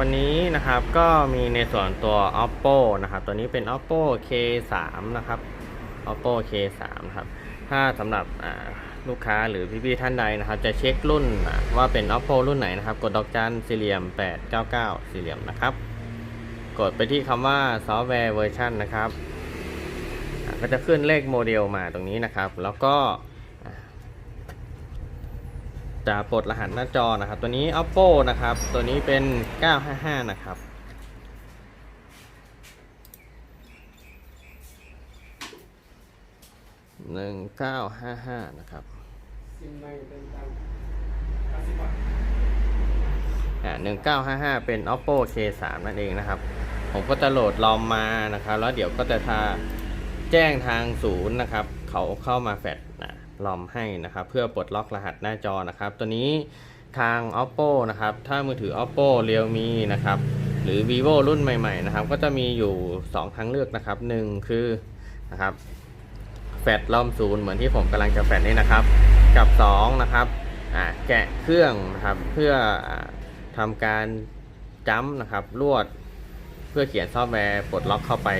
วันนี้นะครับก็มีในส่วนตัว oppo นะครับตัวนี้เป็น oppo k3 นะครับ oppo k3 ครับถ้าสำหรับลูกค้าหรือพี่ๆท่านใดนะครับ จะเช็ครุ่นว่าเป็น oppo รุ่นไหนนะครับ กดดอกจันสี่เหลี่ยม 899 สี่เหลี่ยมนะครับ กดไปที่คำว่าซอฟต์แวร์เวอร์ชันนะครับ ก็จะขึ้นเลขโมเดลมาตรงนี้นะครับ แล้วก็ จะปลดรหัสหน้าจอนะครับ ตัวนี้ oppo นะครับ ตัวนี้เป็น 955 นะครับ1955นะครับซิมไม่เป็นตัง80บาทอ่า1955เป็น oppo k3 นั่นเองนะครับ ผมก็จะโหลดลอมมานะครับ แล้วเดี๋ยวก็จะทาแจ้งทางศูนย์นะครับ เขาเข้ามาแฟดนะ ลอมให้นะครับ เพื่อปลดล็อกรหัสหน้าจอนะครับ ตัวนี้ทาง oppo นะครับ ถ้ามือถือ oppo realme นะครับ หรือ vivo รุ่นใหม่ ๆ นะครับ ก็จะมีอยู่ 2 ทางเลือกนะครับ 1 คือนะครับแฟดลอมศูนย์เหมือนที่ผมกำลังจะแฟดนี่นะครับ กับ 2 นะครับแกะเครื่องนะครับเพื่ออทำการจัมนะครับลวด เพื่อเขียนซอฟต์แวร์ปลดล็อกเข้าไป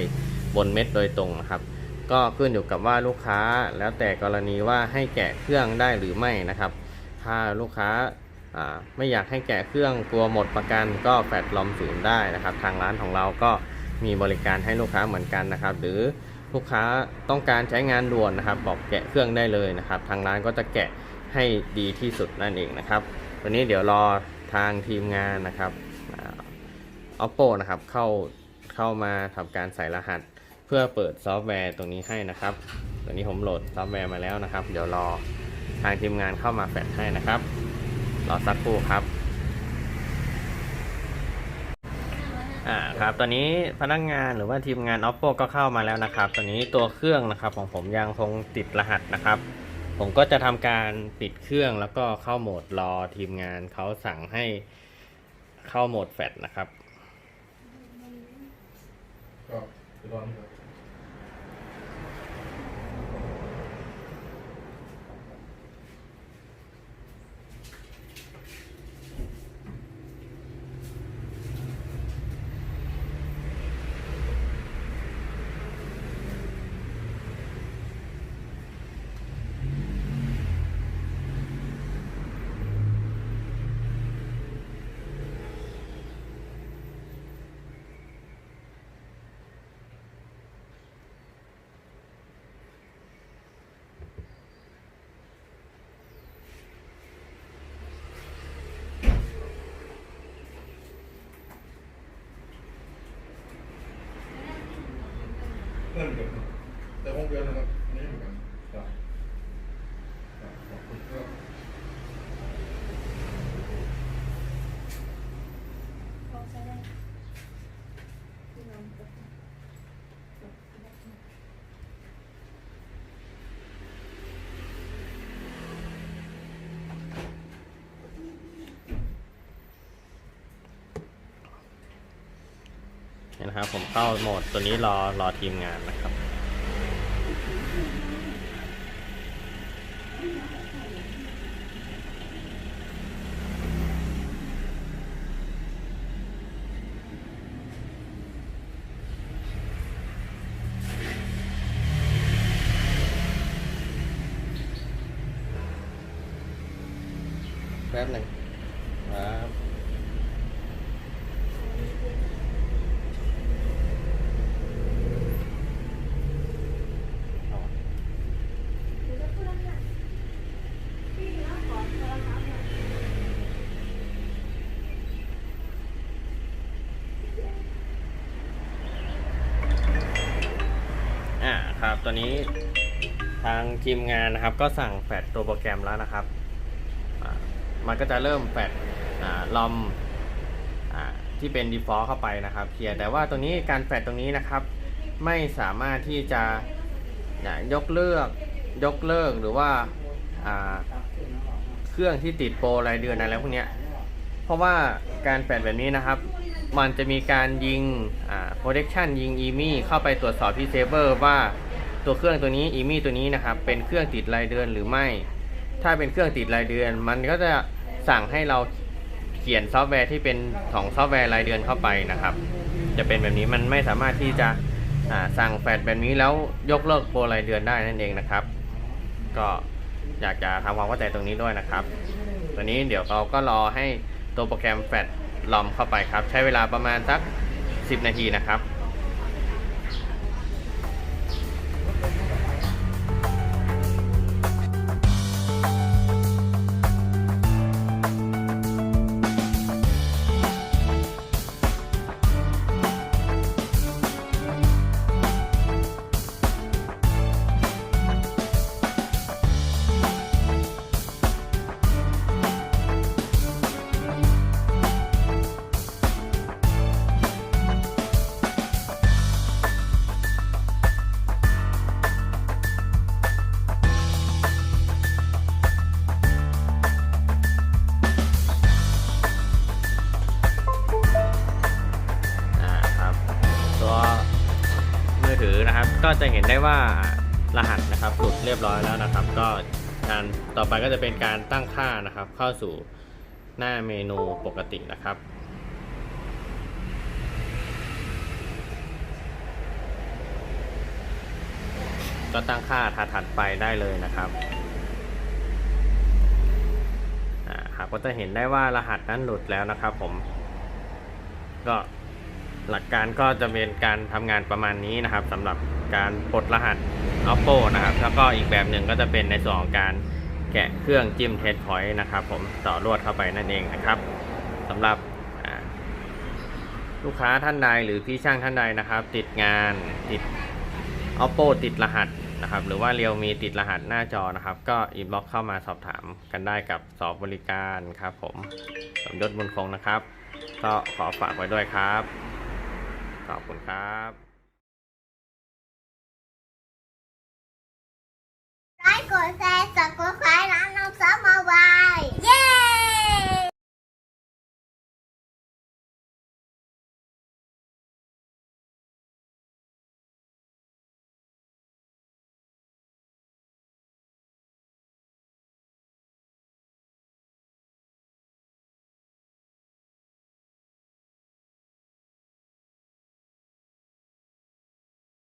บนเม็ดโดยตรงนะครับ ก็ขึ้นอยู่กับว่าลูกค้าแล้วแต่กรณีว่าให้แกะเครื่องได้หรือไม่นะครับ ถ้าลูกค้าไม่อยากให้แกะเครื่องกลัวหมดประกันก็แฟดลอมศูนย์ได้นะครับ ทางร้านของเราก็มีบริการให้ลูกค้าเหมือนกันนะครับ หรือลูกค้าต้องการใช้งานด่วนนะครับ บอกแกะเครื่องได้เลยนะครับ ทางร้านก็จะแกะให้ดีที่สุดนั่นเองนะครับ วันนี้เดี๋ยวรอทางทีมงานนะครับอ่า oppo นะครับเข้าเข้ามาทำการใส่รหัส เพื่อเปิดซอฟต์แวร์ตรงนี้ให้นะครับตัวนี้ผมโหลดซอฟต์แวร์มาแล้วนะครับ เดี๋ยวรอทางทีมงานเข้ามาแฟดให้นะครับ รอสักครู่ครับอ่าครับตอนนี้พนักงานหรือว่าทีมงาน oppo ก็เข้ามาแล้วนะครับ ตอนนี้ตัวเครื่องนะครับของผมยังคงติดรหัสนะครับ ผมก็จะทำการปิดเครื่องแล้วก็เข้าโหมดรอทีมงานเขาสั่งให้เข้าโหมดแฟดนะครับ ก็คือร้อนครับ เพื่อนเดียวกันแต่ห้องเดียวนะครับอันนี่เหมือนกันครับครับขอบคุณครับ พอใช้ได้ที่นำไป นะครับ ผมเข้าโหมดตัวนี้รอรอทีมงานนะครับ แป๊บหนึ่งครับ เดี๋ยวจะพูดแล้วค่ะพี่รับก่อนโทรศัพท์หน่อย อ่าครับ ตัวนี้ทางทีมงานนะครับ ก็สั่งแฟดตัวโปรแกรมแล้วนะครับ มันก็จะเริ่มแฟดลอมอที่เป็น default เข้าไปนะครับเคลียร์แต่ว่าตรงนี้การแฟดตรงนี้นะครับ ไม่สามารถที่จะยกเลิกยกเลิกหรือว่าเครื่องที่ติดโปรรายเดือนอะไรพวกนี้เพราะว่าการแปดแบบนี้นะครับ มันจะมีการยิง protection ยิง EMI เข้าไปตรวจสอบที่เซเ e อร์ว่า ตัวเครื่องตัวนี้ EMI ตัวนี้นะครับเป็นเครื่องติดรายเดือนหรือไม่ ถ้าเป็นเครื่องติดรายเดือน มันก็จะสั่งให้เราเขียนซอฟต์แวร์ที่เป็นของซอฟต์แวร์รายเดือนเข้าไปนะครับ จะเป็นแบบนี้มันไม่สามารถที่จะสั่งแฟลแบบนี้แล้วยกเลิกโปรรายเดือนได้นั่นเองนะครับ ก็อยากจะทำความเข้าใจตรงนี้ด้วยนะครับตัวนี้เดี๋ยวเราก็รอให้ตัวโปรแกรมแฟลลอมเข้าไปครับ ใช้เวลาประมาณสัก 10 นาทีนะครับ จะเห็นได้ว่ารหัสนะครับหลุดเรียบร้อยแล้วนะครับ ก็การต่อไปก็จะเป็นการตั้งค่านะครับ เข้าสู่หน้าเมนูปกตินะครับก็ตั้งค่าถัดไปได้เลยนะครับอ่าหากก็จะเห็นได้ว่ารหัสนั้นหลุดแล้วนะครับผม ก็หลักการก็จะเป็นการทำงานประมาณนี้นะครับสำหรับ การปลดรหัส oppo นะครับ แล้วก็อีกแบบหนึ่งก็จะเป็นในส่วนของการแกะเครื่องจิ้มเทสพอยต์นะครับ ผมต่อรวดเข้าไปนั่นเองนะครับสำหรับลูกค้าท่านใดหรือพี่ช่างท่านใดนะครับ ติดงานติด oppo ติดรหัสนะครับ หรือว่าเรียวมีติดรหัสหน้าจอนะครับ ก็อินบ็อกเข้ามาสอบถามกันได้กับสอบบริการครับ ผมสมยศบุญคงนะครับ ก็ขอฝากไว้ด้วยครับ ขอบคุณครับ